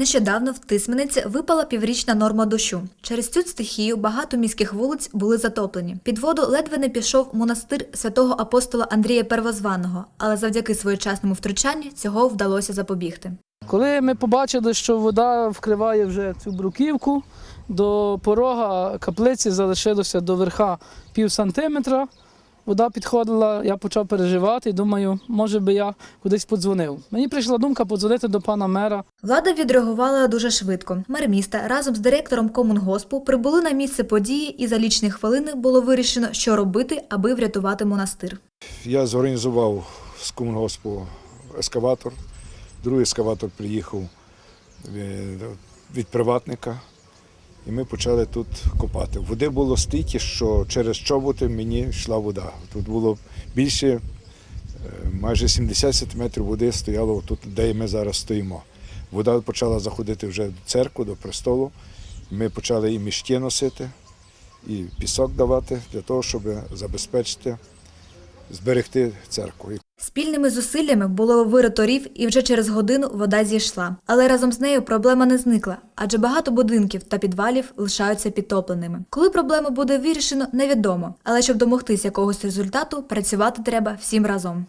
Нещодавно в Тисмениці випала піврічна норма дощу. Через цю стихію багато міських вулиць були затоплені. Під воду ледве не пішов монастир святого апостола Андрія Первозваного, але завдяки своєчасному втручанню цього вдалося запобігти. Коли ми побачили, що вода вкриває вже цю бруківку, до порога каплиці залишилося до верха пів сантиметра. Вода підходила, я почав переживати і думаю, може би я кудись подзвонив. Мені прийшла думка подзвонити до пана мера. Влада відреагувала дуже швидко. Мер міста разом з директором комунгоспу прибули на місце події, і за лічні хвилини було вирішено, що робити, аби врятувати монастир. Я зорганізував з комунгоспу ескаватор. Другий ескаватор приїхав від, від приватника. І ми почали тут копати. Води було стільки, що через чоботи мені йшла вода. Тут було більше, е, майже 70 сантиметрів води стояло тут, де ми зараз стоїмо. Вода почала заходити вже до церкви, до престолу. Ми почали і мішки носити, і пісок давати для того, щоб забезпечити зберегти церкву. Спільними зусиллями було вирито рів, і вже через годину вода зійшла. Але разом з нею проблема не зникла, адже багато будинків та підвалів лишаються підтопленими. Коли проблему буде вирішено, невідомо. Але щоб домогтися якогось результату, працювати треба всім разом.